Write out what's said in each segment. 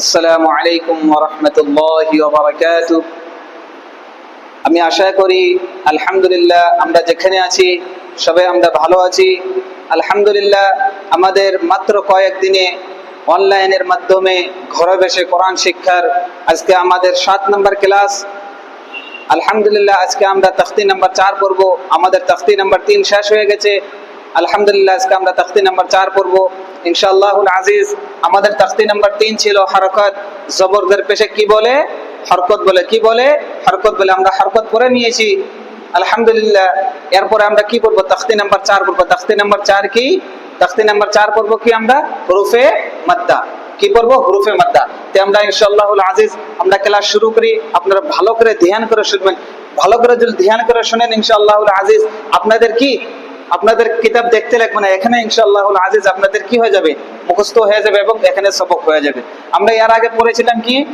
আসসালামু আলাইকুম ওরহমতুল্লাহি আমি আশা করি, আলহামদুলিল্লাহ, আমরা যেখানে আছি, সবাই আমরা ভালো আছি। আলহামদুলিল্লাহ, আমাদের মাত্র কয়েকদিনে অনলাইনের মাধ্যমে ঘরে বসে কোরআন শিক্ষার আজকে আমাদের সাত নম্বর ক্লাস। আলহামদুলিল্লাহ, আজকে আমরা তখতি নাম্বার চার পড়ব। আমাদের তখতি নাম্বার তিন শেষ হয়ে গেছে। আলহামদুলিল্লাহ, আজকে আমরা তখতি নাম্বার চার পড়ব। ইনশাআল্লাহুল আজিজ, আমাদের নাম্বার তিন ছিল হরকত। জবরদের পেশে কি বলে? হরকত বলে কি বলে? হরকত বলে আমরা হরকত পড়ে নিয়েছি। আলহামদুলিল্লাহ, এরপরে আমরা কি করব নাম্বার চার তখতি নাম্বার চার কি? নাম্বার চার পড়ব কি আমরা? হরুফে মাদ্দা। কি পড়ব? হরুফে মাদ্দা। আমরা ইনশাআল্লাহুল আজিজ, আমরা ক্লাস শুরু করি। আপনারা ভালো করে ধ্যান করে শুনবেন। ভালো করে যদি ধ্যান করে শুনেন ইনশাআল্লাহুল আজিজ, আপনাদের কি আপনাদের কিতাব দেখতে লাগবে না। এখানে ইনশাআল্লাহুল আজিজ আপনাদের কি হয়ে যাবে? মুখস্থ হয়ে যাবে এবং এখানে সবক হয়ে যাবে। আমরা এর আগে পড়েছিলাম কি?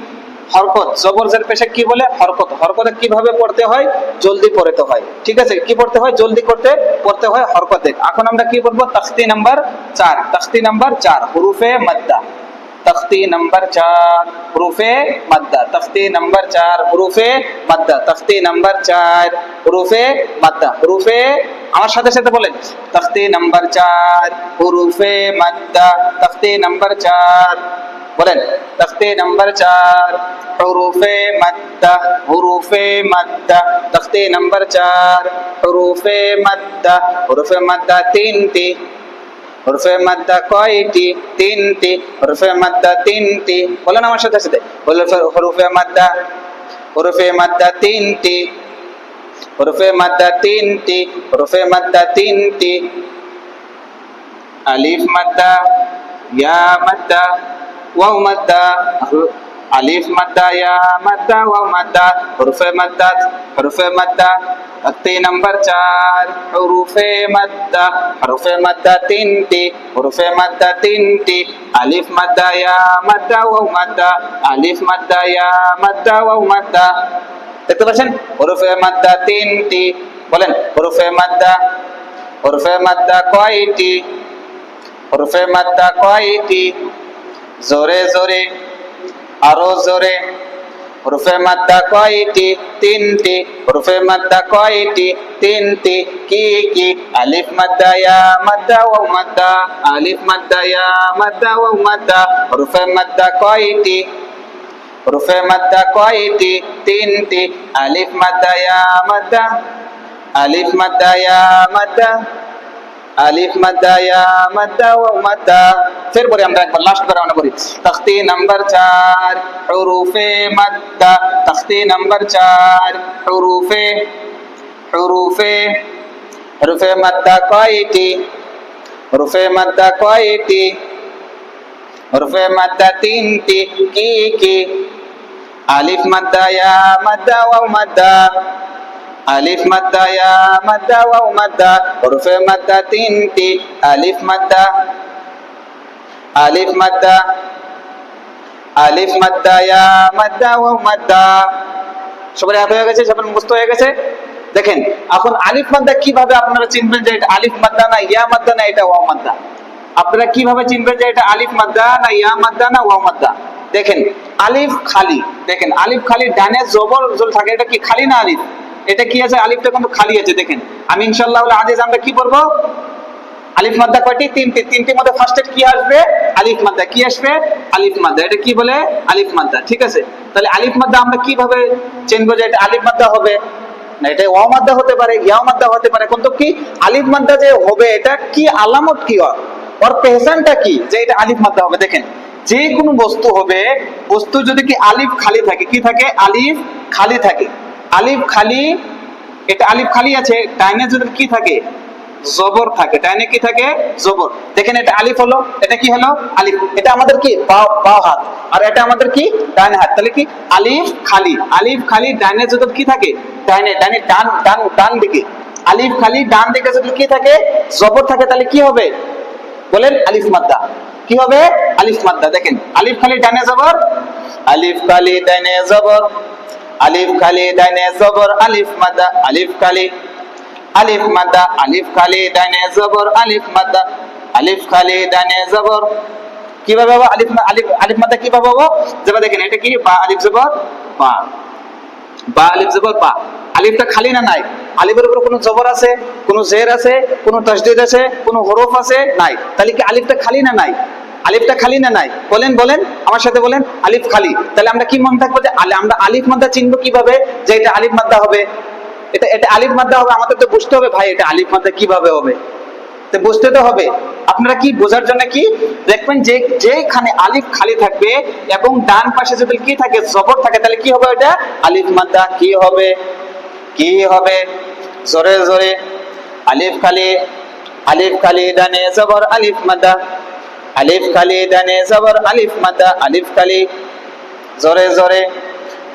হরকত। জবরজের পেশা কি বলে? হরকত। হরকতে কীভাবে পড়তে হয়? জলদি পড়তে হয়। ঠিক আছে? কি পড়তে হয়? জলদি করতে, পড়তে হয় হরকতে। এখন আমরা কি পড়ব? তখতি নাম্বার চার। তখতি নাম্বার চার, হুরুফে মাদ্দা। তখতি নাম্বার চার, হুরুফে মাদ্দা। তখতি নাম্বার চার, হুরুফে মাদ্দা। তখতি নাম্বার চার, হুরুফে মাদ্দা। হুরুফে আমার সাথে সাথে বলেন। তখতি নাম্বার চার হুরুফে মাদ্দা, তখতি নাম্বার চার। বলেন, তখতে নাম্বার চার হরুফে মাদ্দা হরুফে মাদ্দা, তখতে নাম্বার চার হরুফে মাদ্দা হরুফে মাদ্দা তিনটি। হরফে মাদ্দা কয়টি? তিনটি। হরফে মাদ্দা তিনটি। বলেন আমার সাথে সাথে। হরফে মাদ্দা হরফে মাদ্দা তিনটি। হরফে মাদ্দা তিনটি হরফে মাদ্দা তিনটি আলিফ মাদ্দা ইয়া মাদ্দা ওয়াও মাদ্দা আলিফ মাদ্দা ইয়া মাদ্দা ওয়াও মাদ্দা হরফে মাদ্দা হরফে মাদ্দা তক্তি নাম্বার চার হরফে মাদ্দা হরফে মাদ্দা তিনটি হরফে মাদ্দা তিনটি আলিফ মাদ্দা ইয়া মাদ্দা ওয়াও মাদ্দা আলিফ মাদ্দা ইয়া মাদ্দা ওয়াও মাদ্দা দেখতে পাচ্ছেন? হরফে মাদ্দা তিনটি। বলেন, হরফে মাদ্দা হরফে মাদ্দা কয়টি? হরফে মাদ্দা কয়টি? জোরে জোরে, আরও জোরে। হরফে মাদ্দা কয়টি? তিনটি। হরফে মাদ্দা কয়টি? তিনটি। কি কি? আলিফ মাদ্দা, ইয়া মাদ্দা ওয়া মাদ্দা। আলিফ মাদ্দা মাদ্দা ওয়া মাদ্দা। হরফে মাদ্দা কয়টি? হরফে মাদ্দা কয়টি? তিনটি। আলিফ মাদ্দা ইয়া মাদ্দা আলিফ মাদ্দা ইয়া মাদ্দা আলিফ মাদ্দা ইয়া মাদ্দা ওয়া মাদ্দা ফির পরে আমরা একবার লাস্ট বার আমরা করি তখতি নাম্বার 4 হুরুফে মাদ্দা তখতি নাম্বার 4 হুরুফে হুরুফে। হুরুফে মাদ্দা কয়টি? হুরুফে মাদ্দা কয়টি? হুরুফে মাদ্দা তিনটি। কি কি? আলিফ মাদ্দা, ইয়া মাদ্দা ওয়া মাদ্দা। আলিফ মাদ্দা, ইয়া মাদ্দা, ওয়াও মাদ্দা। হরফে মাদ্দা তিনটি, আলিফ মাদ্দা। আলিফ মাদ্দা। আলিফ মাদ্দা, ইয়া মাদ্দা, ওয়াও মাদ্দা। সবার হাত হয়ে গেছে সবার মুখস্থ হয়ে গেছে। দেখেন, এখন আলিফ মাদ্দা কীভাবে আপনারা চিনবেন যে এটা আলিফ মাদ্দা না, ইয়া মাদ্দা না, এটা ওয়াও মাদ্দা? আপনারা কীভাবে চিনবেন যে এটা আলিফ মাদ্দা না, ইয়া মাদ্দা না, ওয়াও মাদ্দা? দেখেন, আলিফ খালি। দেখেন, আলিফ খালি ডানে জবর জল থাকে, এটা কি খালি না আলিফ? এটা কি আছে? আলিফটা কিন্তু খালি আছে, দেখেন। আমি ইনশাআল্লাহ আজিজ আমরা কি করব আলিফ মাদ্দা কয়টি? তিনটি। তিনটির মধ্যে ফার্স্টে কি আসবে? আলিফ মাদ্দা। কি আসবে? আলিফ মাদ্দা। এটা কি বলে? আলিফ মাদ্দা। ঠিক আছে? তাহলে আলিফ মাদ্দা আমরা কীভাবে চিনবো যে এটা আলিফ মাদ্দা হবে? না, এটা ওয়া মাদ্দা হতে পারে, ইয়াও মাদ্দা হতে পারে। কিন্তু কি? আলিফ মাদ্দা যে হবে, এটা কি আলামত কি? ওর পেহচানটা কি? যে এটা আলিফ মাদ্দা হবে। দেখেন যে কোনো বস্তু হবে, বস্তু যদি কি আলিফ খালি থাকে, কি থাকে? আলিফ খালি থাকে। আলিফ খালি, এটা আলিফ খালি আছে, ডাইনে যদি কি থাকে? জবর থাকে। ডাইনে কি থাকে? জবর। দেখেন এটা আলিফ হলো, এটা কি হলো? আলিফ। এটা আমাদের কি? বাও হাত। আর এটা আমাদের কি? ডান হাত। তাহলে কি? আলিফ খালি। আলিফ খালি ডাইনে যদি কি থাকে? ডাইনে ডাইনে ডান ডান ডান দিকে। আলিফ খালি ডান দিকে যদি কি থাকে? জবর থাকে, তাহলে কি হবে? বলেন আলিফ মাদ্দা। কি হবে? আলিফ মাদ্দা। দেখেন, আলিফ খালি ডানে জবর, আলিফ খালি ডানে জবর, আলিফ খালি ডানে জবর, আলিফ মাদ্দা, আলিফ খালি, আলিফ মাদ্দা, আলিফ খালি ডানে জবর, আলিফ মাদ্দা, আলিফ খালি ডানে জবর। কীভাবে হব? আলিফ আলিফ আলিফ মাদ্দা কীভাবে হব? যেটা দেখেন, এটা কি? বা, আলিফ জবর, বা। বা, আলিফ জবর, বা। আলিফটা খালি না নাই? আলিফের উপর কোনো জবর আছে? কোনো জের আছে? কোনো তসদিদ আছে? কোনো হরফ আছে? নাই। তাহলে কি আলিফটা খালি না নাই? আলিফটা খালি না নাই? বলেন বলেন, আমার সাথে বলেন, আলিফ খালি। তাহলে আমরা কি মনে থাকব যে আমরা আলিফ মাদ্দা চিনবো কীভাবে? যে এটা আলিফ মাদ্দা হবে। এটা এটা আলিফ মাদ্দা হবে, আমাদের তো বুঝতে হবে ভাই, এটা আলিফ মাদ্দা কীভাবে হবে? তো বুঝতে তো হবে। আপনারা কি বোঝার জন্য কি? দেখবেন যে যেখানে আলিফ খালি থাকবে এবং ডান পাশে যদি কি থাকে, জবর থাকে, তাহলে কি হবে ওটা আলিফ মাদ্দা কি হবে? কি হবে? জোরে জোরে। আলিফ খালি আলিফ খালি, ডানে জবর, আলিফ মাদ্দা। আলিফ খালি ডানে জবর আলিফ মাদা আলিফ খালি। জোরে জোরে।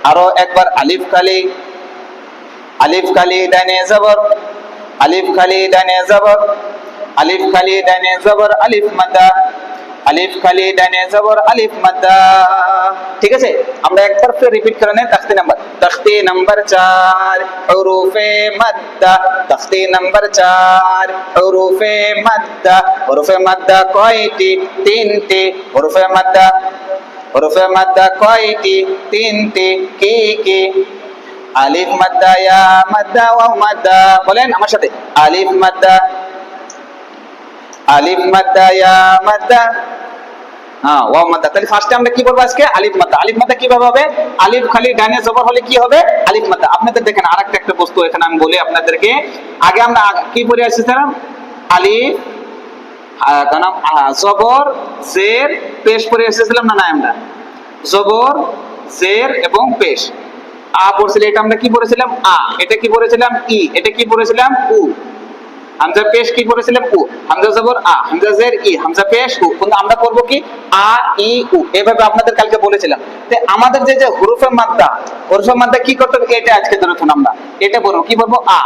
আরও একবার আলিফ খালি। আলিফ খালি ডানে জবর আলিফ খালি ডানে জবর আলিফ খালি ডানে জবর আলিফ মাদ্দা আলিফ খালি ডানে জবর আলিফ মাদ্দা। ঠিক আছে? আমরা একবার ফির রিপিট করে নেন তখতি নাম্বার। তখতি নাম্বার 4 হুরুফে মাদ্দা। তখতি নাম্বার 4 হুরুফে মাদ্দা। হুরুফে মাদ্দা কয়টি? তিনটি। হুরুফে মাদ্দা হুরুফে মাদ্দা কয়টি? তিনটি। কি কি? আলিফ মাদ্দা, ইয়া মাদ্দা ওয়া মাদ্দা। বলেন আমার সাথে। আলিফ মাদ্দা আলিফ মাদ্দা, ইয়া মাদ্দা। হ্যাঁ ওয়া মাদ্দা। তাহলে ফার্স্টে আমরা কি বলব আজকে? আলিফ মাদ্দা। আলিফ মাদ্দা কীভাবে হবে? আলিফ খালি ডানে জবর হলে কি হবে? আলিফ মাদ্দা। আপনাদের দেখেন, আরেকটা একটা বস্তু এখানে আমি বলি আপনাদেরকে। আগে আমরা কি পড়ে আসছিলাম আলিফ তার নাম জবর, জের, পেশ পড়ে এসেছিলাম না না আমরা? জবর, জের এবং পেশ। আ পড়ছিল, এটা আমরা কি পড়েছিলাম? আ। এটা কি পড়েছিলাম? ই। এটা কি পড়েছিলাম? উ। হামজা পেশ কি পড়েছিলাম উ, হামজা জবর, আ, হামজা জের, ই, হামজা পেশ উ কিন্তু আমরা পড়ব কি? আ, ই, উ, এভাবে আপনাদের কালকে বলেছিলাম। তো আমাদের যে যে হুরুফে মাদ্দা হুরুফে মাদ্দা কি করতে? হবে এটা আজকে ধরে আমরা। এটা বলব কি বলব আ,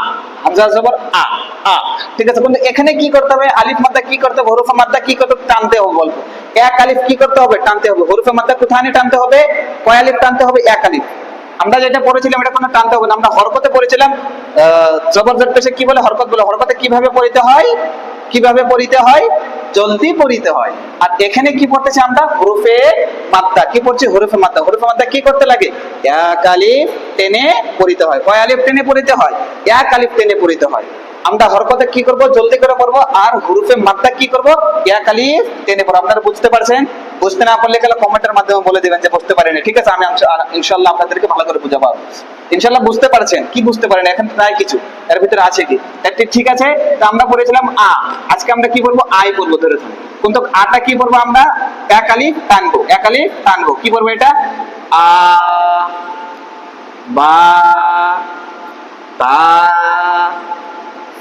হামজা জবর, আ আ। ঠিক আছে কিন্তু এখানে কি করতে হবে? আলিফ মাদ্দা কি করতে হবে? হুরুফে মাদ্দা কি করতে? টানতে হবে বলব এক আলিফ কি করতে হবে? টানতে হবে। হুরুফে মাদ্দা কোথায় টানতে হবে? কয় আলিফ টানতে হবে? এক আলিফ। আমরা যেটা পড়েছিলাম এটা কোনো টানতে হবে না। আমরা হরকতে পড়েছিলাম জবরদস্ত পেশে কি বলে হরকত বলে হরকতে কীভাবে পড়িতে হয়? কীভাবে পড়িতে হয়? জলদি পড়িতে হয়। আর এখানে কি পড়তেছি আমরা? হরুফে মাত্রা। কি পড়ছি? হরুফে মাত্রা। হরুফে মাত্রা কি করতে লাগে? এক আলিফ টেনে পড়িতে হয়। কয় আলিফ টেনে পড়িতে হয়? এক আলিফ টেনে পড়িতে হয়। আমরা হরকতে কি করব? জলদি করে করব। আর হুরুফে মাত্রা কি করব? এক আলিফ টেনে পড়ব আপনারা বুঝতে পারছেন? বুঝতে না পারলে গেলে কমেন্টের মাধ্যমে বলে দিবেন যে বুঝতে পারেনি। ঠিক আছে, আমি ইনশা- ইনশাআল্লাহ আপনাদেরকে ভালো করে বুঝাবো। ইনশাআল্লাহ বুঝতে পারছেন? কি বুঝতে পারেন? এখন নাই কিছু। এর ভিতরে আছে কি? ঠিক আছে? তো আমরা পড়েছিলাম আ। আজকে আমরা কি বলব? আই বলব ধরে কিন্তু আটা কি বলব আমরা? এক আলিফ টানবো। এক আলিফ টানবো। কি বলব এটা? আ, বা, তা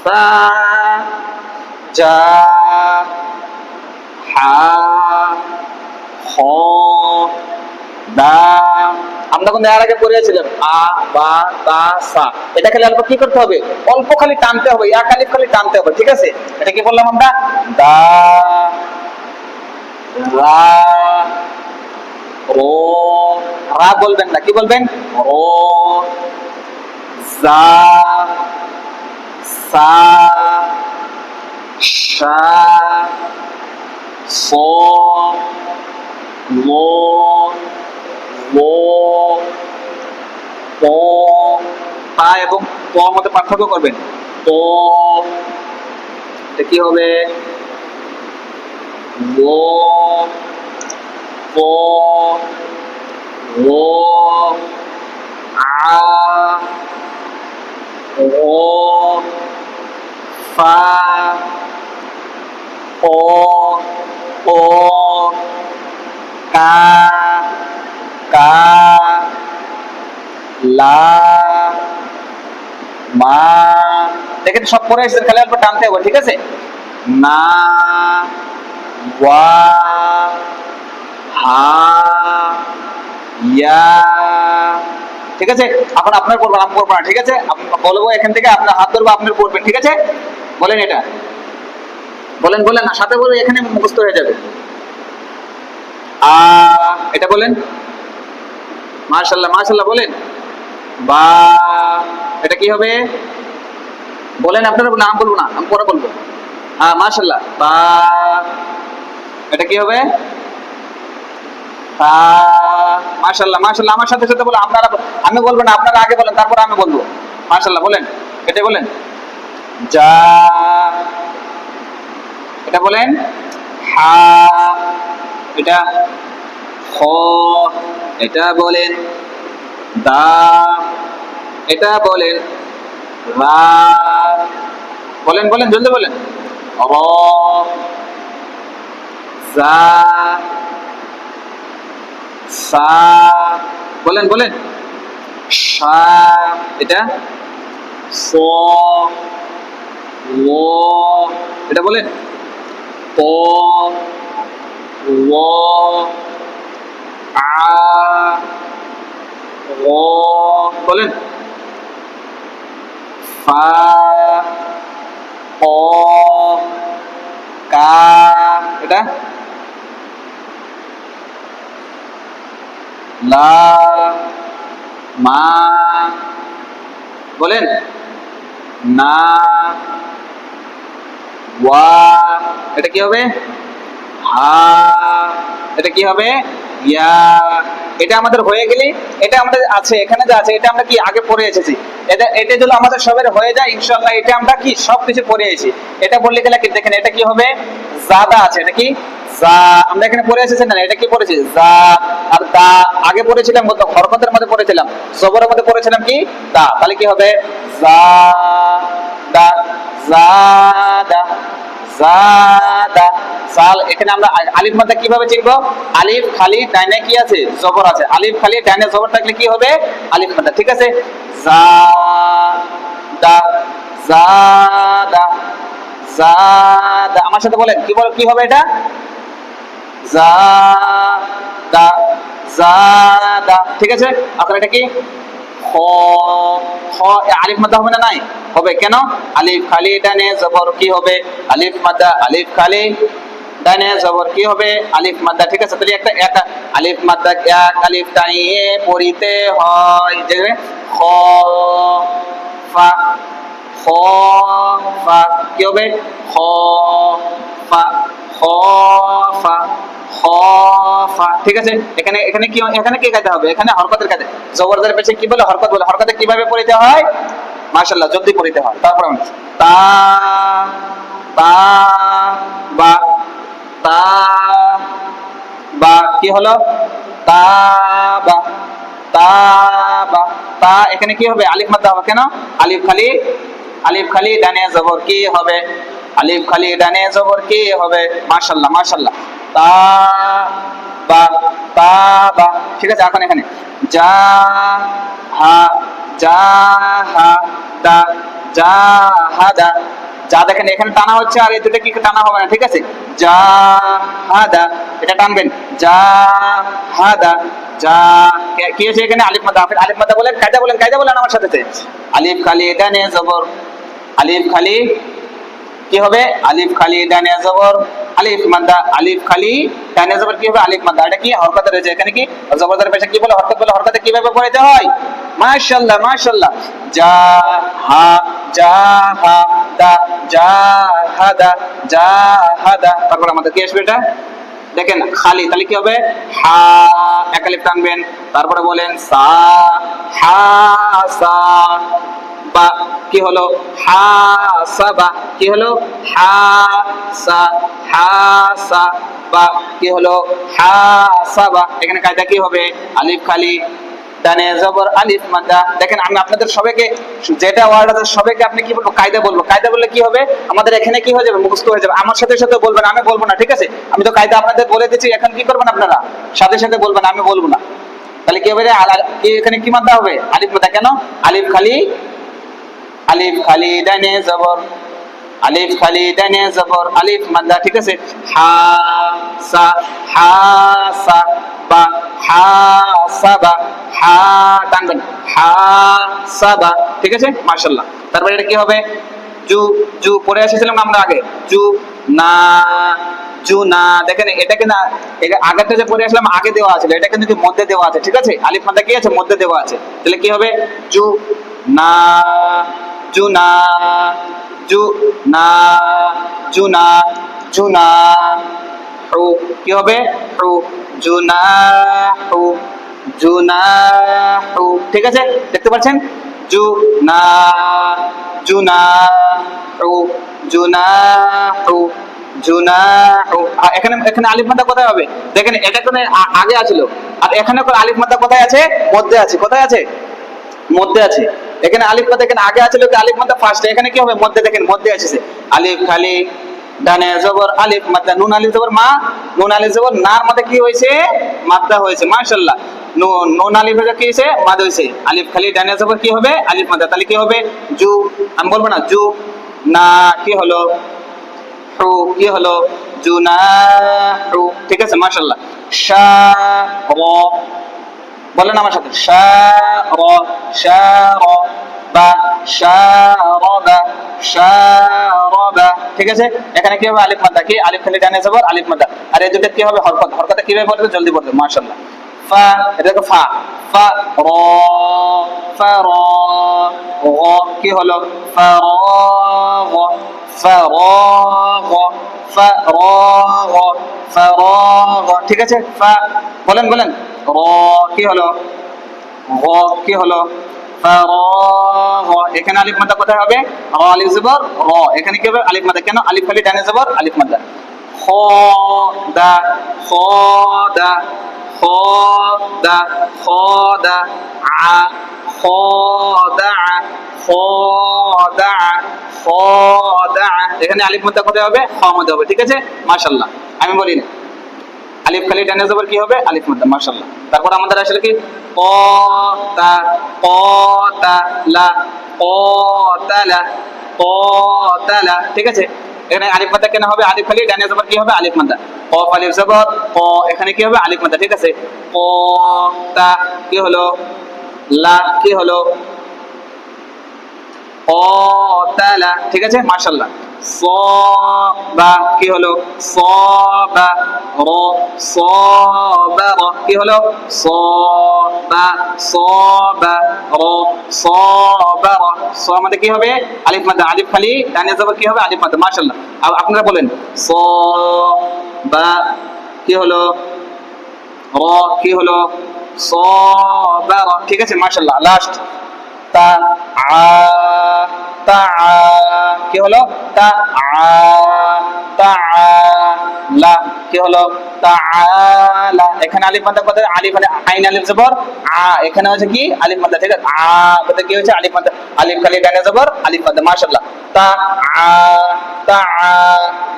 সা জা, হা খ দাম আমরা কিন্তু এর আগে পড়েছিলাম আ, বা, তা, সা। এটা খালি অল্প কি করতে হবে? অল্প খালি টানতে হবে, এক আলিফ খালি টানতে হবে, ঠিক আছে? এটা কি বললাম আমরা? দা, রা রো রা বলবেন না, কি বলবেন? রো জা সা শা সো লো প পা এবং প মধ্যে পার্থক্য করবেন। প এটা কি হবে? লো প আ ও ফা ও ও কা কা লা মা দেখেন সব পরে এসেছেন, খালি অল্প টানতে হবে, ঠিক আছে? না, ওয়া, হা, ইয়া, ঠিক আছে? এখন আপনার পড়বেন, আমি পড়ব না, ঠিক আছে? বলব এখান থেকে, আপনার হাত ধরবো আপনার পড়বেন, ঠিক আছে? বলেন এটা। বলেন বলেন না, সাথে বলে এখানে মুখস্থ হয়ে যাবে। আ এটা বলেন। মাশাল্লাহ মাশাল্লাহ বলেন। বা, এটা কি হবে? বলেন, আপনারা নাম বলব না, আমি পরে বলব। হ্যাঁ মাশাল্লাহ বা, এটা কি হবে? ফা মাশাল্লাহ মাশাল্লাহ আমার সাথে সাথে বলো, আপনারা আমি বলব না, আপনারা আগে বলেন, তারপর আমি বলব। মাশাল্লাহ বলেন, এটা বলেন। যা এটা বলেন হা। এটা খ। এটা বলেন দা। এটা বলেন রা। বলেন বলেন, জলদি বলেন। জা। সা। বলেন বলেন। সা। এটা স। ল এটা বলেন ত ল আ গ বলেন। ফা ক কা, এটা? লা, মা, বলেন। না ওয়া, এটা কি হবে? হা, এটা কি হবে? ইয়া, এটা আমাদের হয়ে গেলে, এটা আমাদের আছে, এখানে যা আছে, এটা আমরা কি আগে পড়ে এসেছি? এটা এটা যদি আমাদের সবের হয়ে যায়, ইনশাআল্লাহ এটা আমরা কি সব কিছু পড়ে এসেছি। এটা বললে গেলে দেখেন, এটা কি হবে? জাদা আছে, এটা কি? জা, আমরা এখানে পড়ে এসেছি না, এটা কি পড়েছি? জা, আর দা আগে পড়েছিলাম কত? হরকতের মধ্যে পড়েছিলাম। জবরের মধ্যে পড়েছিলাম কি? দা তাহলে কি হবে? জা দা জাদা জাদা। সাল, এখানে আমরা আলিফ মাদ্দা কীভাবে চিনবো? আলিফ, খালি, ডাইনে কি আছে? জবর আছে। আলিফ, খালি, ডাইনে জবর থাকলে কি হবে? আলিফ মাদ্দা ঠিক আছে? জাদা জাদা জাদা। আমার সাথে বলেন, কি বল কি হবে এটা? জাদা জাদা। ঠিক আছে? আপনার এটা কি? খ খ আলিফ মাদ্দা হবে না নাই? হবে। কেন? আলিফ খালি, ডানে জবর কি হবে? আলিফ মাদ্দা আলিফ খালি, ডানে জবর কি হবে? আলিফ মাদ্দা ঠিক আছে? তাহলে একটা একটা আলিফ মাদ্দা এক আলিফ টাইয়ে পড়িতে হয়। যে খ, ফা খ, ফা, কি হবে? খ, ফা খ, ফা ঠিক আছে? এখানে এখানে কি এখানে কি কাজে হবে? এখানে হরকতের কাজে জবরদার পেছে কি বলে? হরকত বলে। হরকতে কীভাবে পড়িতে হয়? মাশাআল্লাহ, জলদি পড়িতে হয়। তারপর আমরা তা, বা তা, বা, কি হলো? তা, বা তা বা, তা, এখানে কি হবে? আলিফ মাদ্দা হবে কেন? আলিফ খালি আলিফ খালি, ডানে জবর কি হবে? আলিফ খালি, ডানে জবর কি হবে? মাশাআল্লাহ মাশাআল্লাহ। তা, বা তা, বা, ঠিক আছে, এখন এখানে। যা, হা যা, হা, দা, যা, হা, দা। যা দেখেন, এখানে টানা হচ্ছে আর এই দুটো কি টানা হবে না, ঠিক আছে? যা হাদা এটা টানবেন। যা হাদা যা, কে- হচ্ছে এখানে? আলিফ মাদা আলিফ মাদা বলেন, কায়দা বলেন কায়দা বলেন আমার সাথে। আলিফ খালি ডানে জবর। আলিফ খালি কি হবে? আলিফ খালি ডানে জবর। আলিফ মাদা আলিফ খালি। ডানে জবর কি হবে? আলিফ মাদা এটা কি? হরকত রয়েছে এখানে কি? জবরদার পেশা কি বলে? হরকত বলে হরকতে কীভাবে পড়াইতে হয়? মাশাআল্লাহ মাশাআল্লাহ। যা, হা যা, হা, দা, যা, হা, দা, যা, হা, দা। তারপর আমাদের কি আসবে এটা? দেখেন, খালি, তাহলে কি হবে? হা একালিফ টানবেন। তারপরে বলেন, সা, হা, সা। বা কি হলো? কি হলো? হা সা হা সা বা কি হলো? এখানে কায়দা কি হবে? আলিফ, খালি জবর, আলিফ মাদা দেখেন, আমি আপনাদের সবাইকে, যেটা ওয়ার্ড আছে, সবাইকে আপনি কি বলব? কায়দা বলব। কায়দা বললে কি হবে? আমাদের এখানে কি হয়ে যাবে? মুখস্থ হয়ে যাবে। আমার সাথে সাথে বলবেন, আমি বলব না, ঠিক আছে? আমি তো কায়দা আপনাদের বলে দিচ্ছি, এখন কি করবেন আপনারা? সাথে সাথে বলবেন, আমি বলব না। তাহলে কি হবে এখানে কি মাদ্দা হবে? আলিফ মাদা কেন? আলিফ, খালি আলিফ খালি ডানে জবর, আলিফ খালি ডানে জবর, আলিফ মাদ্দা, ঠিক আছে? হা, সা হা, সা, বা, হা, সা, বা, হা টানবেন হা, সা, বা, ঠিক আছে? মাশাআল্লাহ। তারপরে এটা কি হবে? জু জু, পড়ে এসেছিলাম আমরা আগে। জু, না জু, না, দেখেন, এটাকে না এটা আগেরটা যে পড়ে আসলাম, আগে দেওয়া আছে এটা কিন্তু মধ্যে দেওয়া আছে, ঠিক আছে? আলিফ মাদ্দা কি আছে? মধ্যে দেওয়া আছে। তাহলে কি হবে? জু, না জুনা জু না জুনা জুনা, হু, কি হবে? হু জুনাহু জুনাহু ঠিক আছে? দেখতে পাচ্ছেন? জুনা জুনাহু জুনাহু জুনাহু আ- এখানে এখানে আলিফ মাদ্দা কোথায় হবে? দেখেন, এটা আ- আগে আছিল। আর এখানে আলিফ মাদ্দা কোথায় আছে? মধ্যে আছে। কোথায় আছে? মধ্যে আছে। এখানে আলিফ মাদ্দা এখানে আগে আছে লোকে আলিফ মাদ্দা ফার্স্ট এখানে কি হবে? মধ্যে দেখেন, মধ্যে আছে আলিফ, খালি, ডানে জবর, আলিফ মাদ্দা নুন, আলিফ জবর, মা, নুন, আলিফ জবর, নার মধ্যে কি হয়েছে? মাদ্দা হয়েছে, মাশাআল্লাহ। নুন আলিফ কি হয়েছে? মাদ হয়েছে। আলিফ, খালি, ডানে জবর কি হবে? আলিফ মাদ্দা তাহলে কি হবে? জু, আমি বলব না, জু, না, কি হলো? হু, কি হলো? জুনাহু ঠিক আছে, মাশাআল্লাহ। শা র বলেন আমার সাথে। শা র শা র বা শা র বা শা র বা। ঠিক আছে? এখানে কি হবে? আলিফ মাদ্দা কি? আলিফ খালি ডানে যাবার আলিফ মাদ্দা। আর এই দুটো কি হবে? হরকত। হরকত কীভাবে পড়বে জলদি পড়বে মাশাআল্লাহ। ফা, এটা দেখো ফা। ফা, র ফা, র, গ। কি হলো? ফা, র, গ। ফা, র, গ। ফা, র, গ। ফা, র, গ। ঠিক আছে? ফা, বলেন বলেন। র কি হলো? গ, কি হলো? এখানে আলিফ মাদ্দা কোথায় হবে? র আলিফ জবর র এখানে কি হবে? আলিফ মাদ্দা। কেন? আলিফ খালি ডানে জবর, আলিফ মাদ্দা। খ, দা খ দা খ দা খ, দা, আ, খ, দা খ দা খ, দা। এখানে আলিফ মাদ্দা কোথায় হবে? খ মধ্যে হবে। ঠিক আছে? মাশাআল্লাহ। আমি বলি না আলিফ খালি ডানে জবর কি হবে? আলিফ মাদ্দা মাশাআল্লাহ। তারপর আমাদের আসলে কি? ক, তা ক, তা, লা, ক, তা, লা, ক, তা, লা, ঠিক আছে? এখানে আলিফ মাদ্দা কেন হবে? আলিফ খালি ডানে জবর কি হবে? আলিফ মাদ্দা ক আলিফ জবর ক, এখানে কি হবে? আলিফ মাদ্দা ঠিক আছে? ক, তা, কি হলো? লা, কি হলো? কতালা ঠিক আছে? মাশাআল্লাহ। সবা, কি হলো? সবা, র সবার কি হলো? সবা সবা, র সবার স মানে কি হবে? আলিফ মাদ্দা, আলিফ খালি, ডানে জবর কি হবে? আলিফ মাদ্দা, মাশাআল্লাহ। আর আপনারা বলেন স বা কি হলো? র, কি হলো? সবার ঠিক আছে, মাশাআল্লাহ। লাস্ট তা, আ তা, আ। কি হলো? তা আ আ লা, কি হলো? তা লা এখানে আলিফ মাদ্দা কত? আলিফ মানে আইন আলিফ জবর, আ, এখানে হচ্ছে কি? আলিফ মাদ্দা ঠিক আছে? আ কত কি হচ্ছে আলিফ মাদ্দা আলিফ খালি ডানে জবর, আলিফ মাদ্দা মাশাআল্লাহ। তা আ তা আ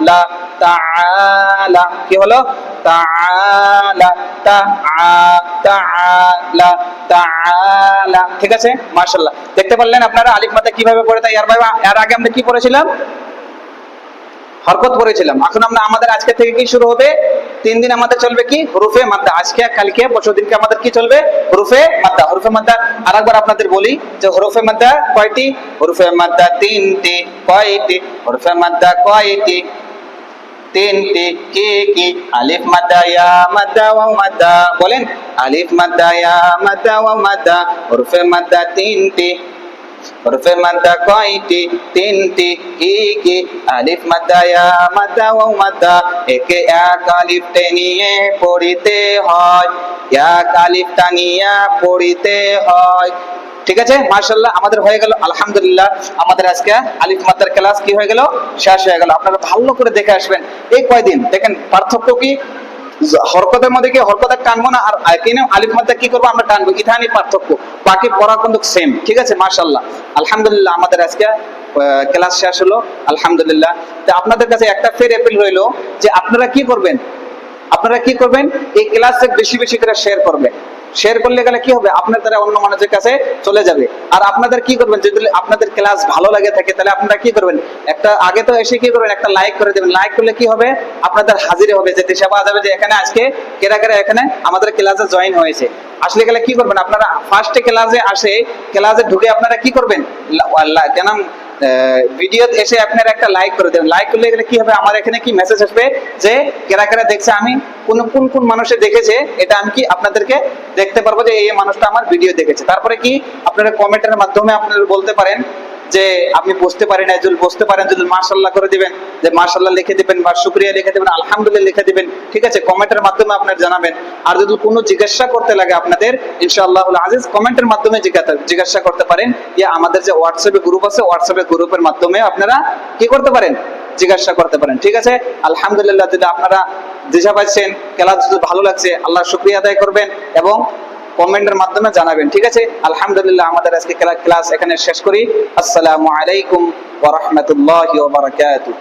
লা তা লা কি হলো? তাআলা তাআলা তাআলা ঠিক আছে? মাশাআল্লাহ। দেখতে পারলেন আপনারা আলিফ মাদ্দা কীভাবে পড়ে তাই? এর ভাই এর আগে আমরা কি পড়েছিলাম? হরকত পড়েছিলাম। এখন আমরা আমাদের আজকে থেকে কি শুরু হবে? তিন দিন আমাদের চলবে কি? হরুফে মাদ্দা। আজকে, কালকে, পরশু দিনকে আমাদের কি চলবে? হরুফে মাদ্দা। হরুফে মাদ্দা। আরেকবার আপনাদের বলি যে হরুফে মাদ্দা কয়টি? হরুফে মাদ্দা তিনটি। কয়টি? হরুফে মাদ্দা কয়টি? তিনটি, কি কি? আলিফ মাদ্দা ইয়া মাদ্দা ওয়া মাদ্দা বলেন, আলিফ মাদ্দা ইয়া মাদ্দা ওয়া মাদ্দা হরফে মাদ্দা তিনটি হরফে মাদ্দা কয়টি? তিনটি, কি কি? আলিফ মাদ্দা ইয়া মাদ্দা ওয়া মাদ্দা একে এক আলিফ টেনিয়ে পড়িতে হয়, এক আলিফ টানিয়া পড়িতে হয়। ঠিক আছে? মার্শাল্লাহ আমাদের হয়ে গেল, আলহামদুলিল্লাহ, আমাদের আজকে আলিফ মাদ্দার ক্লাস কি হয়ে গেল? শেষ হয়ে গেল। আপনারা ভালো করে দেখে আসবেন। এই কয়দিন? দেখেন, পার্থক্য কি? হরকতের মধ্যে কি হরকতে টানবো না? আর কিনে আলিফ মাদ্দা কি করব? আমরা টানবো। ইথানি পার্থক্য। বাকি পড়া কিন্তু সেম ঠিক আছে? মার্শাল্লাহ আলহামদুলিল্লাহ, আমাদের আজকে ক্লাস শেষ হলো। আলহামদুলিল্লাহ। তো আপনাদের কাছে একটা ফের অ্যাপিল রইল যে আপনারা কি করবেন? আপনারা কি করবেন? এই ক্লাসে বেশি বেশি করে শেয়ার করবেন। শেয়ার করলে গেলে কি হবে? আপনার দ্বারা অন্য মানুষের কাছে চলে যাবে। আর আপনাদের কি করবেন? যদি আপনাদের ক্লাস ভালো লাগে থাকে, তাহলে আপনারা কি করবেন? একটা আগে তো এসে কি করবেন? একটা লাইক করে দেবেন। লাইক করলে কি হবে? আপনাদের হাজিরে হবে। যে দেশে পাওয়া যাবে যে এখানে আজকে, কেরা কেরা এখানে আমাদের ক্লাসে জয়েন হয়েছে। আসলে গেলে কি করবেন? আপনারা ফার্স্টে ক্লাসে আসে ক্লাসে ঢুকে আপনারা কি করবেন? কেন ভিডিও এসে আপনারা একটা লাইক করে দেবেন। লাইক করলে এখানে কি হবে? আমার এখানে কি মেসেজ আসবে? যে কেরা কেরা দেখছে আমি, কোন কোন কোন মানুষে দেখেছে, এটা আমি কি আপনাদেরকে দেখতে পারব যে এই মানুষটা আমার ভিডিও দেখেছে। তারপরে কি আপনারা কমেন্টের মাধ্যমে আপনারা বলতে পারেন যে আপনি বুঝতে পারেন না যদি বুঝতে পারেন, যদি মার্শাল্লাহ করে দিবেন, যে মার্শাল্লাহ লিখে দিবেন বা শুক্রিয়া লিখে দিবেন, আলহামদুলিল্লাহ লিখে দিবেন, ঠিক আছে, কমেন্টের মাধ্যমে আপনার জানাবেন। আর যদি কোনো জিজ্ঞাসা করতে লাগে আপনাদের ইনশাআল্লাহ আজিজ, কমেন্টের মাধ্যমে জিজ্ঞাসা করতে পারেন। ইয়া আমাদের যে হোয়াটসঅ্যাপে গ্রুপ আছে হোয়াটসঅ্যাপে গ্রুপের মাধ্যমে আপনারা কি করতে পারেন? জিজ্ঞাসা করতে পারেন, ঠিক আছে? আলহামদুলিল্লাহ, যদি আপনারা দিশা পাচ্ছেন ক্লাস যদি ভালো লাগছে, আল্লাহ শুক্রিয়া আদায় করবেন এবং কমেন্টের মাধ্যমে জানাবেন। ঠিক আছে? আলহামদুলিল্লাহ আমাদের আজকে ক্লাস এখানে শেষ করি। আসসালামু আলাইকুম ওয়া বারাকাতুহু।